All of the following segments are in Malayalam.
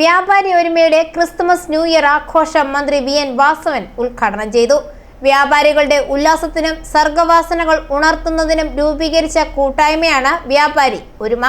വ്യാപാരി ഒരുമയുടെ ക്രിസ്തുമസ് ന്യൂ ഇയർ ആഘോഷം മന്ത്രി വി എൻ വാസവൻ ഉദ്ഘാടനം ചെയ്തു. വ്യാപാരികളുടെ ഉല്ലാസത്തിനും സർഗവാസനകൾ ഉണർത്തുന്നതിനും രൂപീകരിച്ച കൂട്ടായ്മയാണ് വ്യാപാരി ഒരുമ.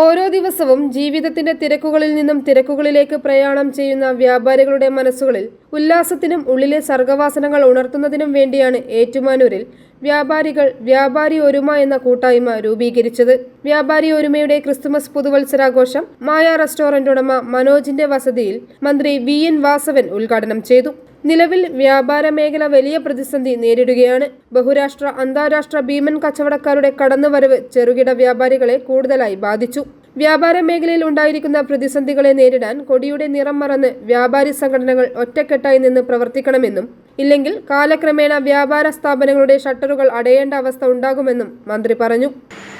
ഓരോ ദിവസവും ജീവിതത്തിന്റെ തിരക്കുകളിൽ നിന്നും തിരക്കുകളിലേക്ക് പ്രയാണം ചെയ്യുന്ന വ്യാപാരികളുടെ മനസ്സുകളിൽ ഉല്ലാസത്തിനും ഉള്ളിലെ സർഗവാസനകൾ ഉണർത്തുന്നതിനും വേണ്ടിയാണ് ഏറ്റുമാനൂരിൽ വ്യാപാരികൾ വ്യാപാരി ഒരുമ എന്ന കൂട്ടായ്മ രൂപീകരിച്ചത്. വ്യാപാരി ഒരുമയുടെ ക്രിസ്തുമസ് പുതുവത്സരാഘോഷം മായ റെസ്റ്റോറന്റ് ഉടമ മനോജിന്റെ വസതിയിൽ മന്ത്രി വി എൻ വാസവൻ ഉദ്ഘാടനം ചെയ്തു. നിലവിൽ വ്യാപാര മേഖല വലിയ പ്രതിസന്ധി നേരിടുകയാണ്. ബഹുരാഷ്ട്ര അന്താരാഷ്ട്ര ഭീമൻ കച്ചവടക്കാരുടെ കടന്നുവരവ് ചെറുകിട വ്യാപാരികളെ കൂടുതലായി ബാധിച്ചു. വ്യാപാര മേഖലയിൽ ഉണ്ടായിരിക്കുന്ന പ്രതിസന്ധികളെ നേരിടാൻ കൊടിയുടെ നിറം മറന്ന് വ്യാപാരി സംഘടനകൾ ഒറ്റക്കെട്ടായി നിന്ന് പ്രവർത്തിക്കണമെന്നും ഇല്ലെങ്കിൽ കാലക്രമേണ വ്യാപാര സ്ഥാപനങ്ങളുടെ ഷട്ടറുകൾ അടയേണ്ട അവസ്ഥ ഉണ്ടാകുമെന്നും മന്ത്രി പറഞ്ഞു.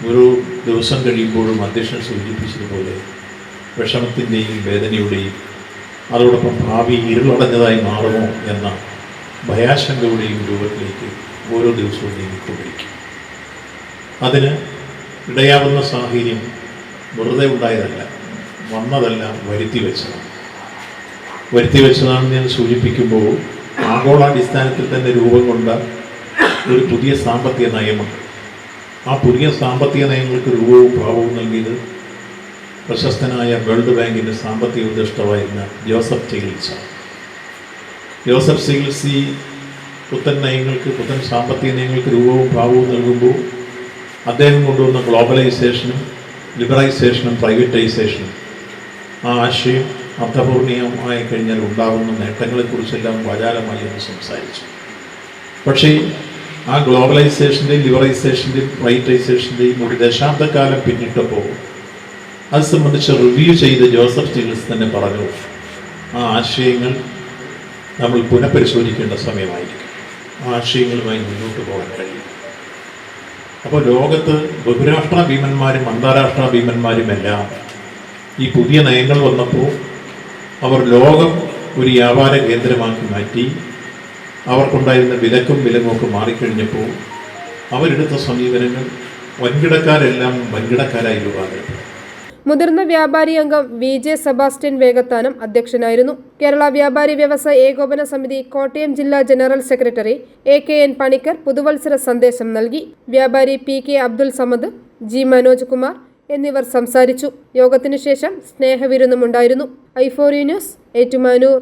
ഒരു ദിവസം കഴിയുമ്പോഴും അധ്യക്ഷൻ സൂചിപ്പിച്ചതുപോലെ വിഷമത്തിന്റെയും വേദനയുടെയും അതോടൊപ്പം ഭാവി ഇരുളടഞ്ഞതായി മാറുമോ എന്ന ഭയാശങ്കയുടെയും രൂപത്തിലേക്ക് ഓരോ ദിവസവും നീങ്ങിക്കൊണ്ടിരിക്കും. അതിന് ഇടയാവുന്ന സാഹചര്യം വെറുതെ ഉണ്ടായതല്ല വന്നതല്ല വരുത്തി വെച്ചതാണ്. വരുത്തി വെച്ചതാണെന്ന് ഞാൻ സൂചിപ്പിക്കുമ്പോൾ ആഗോളാടിസ്ഥാനത്തിൽ തന്നെ രൂപം കൊണ്ട ഒരു പുതിയ സാമ്പത്തിക നയമാണ് ആ പുതിയ സാമ്പത്തിക നയങ്ങൾക്ക് രൂപവും ഭാവവും നൽകിയത് പ്രശസ്തനായ വേൾഡ് ബാങ്കിന്റെ സാമ്പത്തിക ഉപദേഷ്ടാവായിരുന്ന ജോസഫ് ചികിത്സ. ജോസഫ് ചികിത്സി പുത്തൻ നയങ്ങൾക്ക് പുത്തൻ സാമ്പത്തിക നയങ്ങൾക്ക് രൂപവും ഭാവവും നൽകുമ്പോൾ അദ്ദേഹം കൊണ്ടുവന്ന ഗ്ലോബലൈസേഷനും ലിബറൈസേഷനും പ്രൈവറ്റൈസേഷനും ആ ആശയം അർത്ഥപൂർണീയമായി കഴിഞ്ഞാൽ ഉണ്ടാകുന്ന നേട്ടങ്ങളെക്കുറിച്ചെല്ലാം വാചാലമായി ഒന്ന് സംസാരിച്ചു. പക്ഷേ ആ ഗ്ലോബലൈസേഷന്റെയും ലിബറൈസേഷന്റെയും റൈറ്റൈസേഷന്റെയും ഒരു ദശാബ്ദക്കാലം പിന്നിട്ടപ്പോൾ അത് സംബന്ധിച്ച് റിവ്യൂ ചെയ്ത് ജോസഫ് ചികിത്സ തന്നെ പറഞ്ഞു ആ ആശയങ്ങൾ നമ്മൾ പുനഃപരിശോധിക്കേണ്ട സമയമായിരിക്കും. ആ ആശയങ്ങളുമായി മുന്നോട്ട് പോകാൻ കഴിയും. അപ്പോൾ ലോകത്ത് ബഹുരാഷ്ട്ര ഭീമന്മാരും അന്താരാഷ്ട്ര ഭീമന്മാരുമെല്ലാം ഈ പുതിയ നയങ്ങൾ വന്നപ്പോൾ അവർ ലോകം ഒരു വ്യാപാര കേന്ദ്രമാക്കി മാറ്റി. അവർക്കുണ്ടായിരുന്ന വിലക്കും വിലങ്ങുമൊക്കെ മാറിക്കഴിഞ്ഞപ്പോൾ അവരെടുത്ത സമീപനങ്ങൾ വൻകിടക്കാരെല്ലാം വൻകിടക്കാരായി രൂപാന്തരപ്പെട്ടു. മുതിർന്ന വ്യാപാരി അംഗം വി ജെ സെബാസ്റ്റ്യൻ വേഗത്താനം അധ്യക്ഷനായിരുന്നു. കേരള വ്യാപാരി വ്യവസായ ഏകോപന സമിതി കോട്ടയം ജില്ലാ general secretary A K N Panicker പുതുവത്സര സന്ദേശം നൽകി. വ്യാപാരി P K Abdul Samad G Manoj Kumar എന്നിവർ സംസാരിച്ചു. യോഗത്തിനു ശേഷം സ്നേഹവിരുന്നുമുണ്ടായിരുന്നു. ഐഫോറി ന്യൂസ് ഏറ്റുമാനൂർ.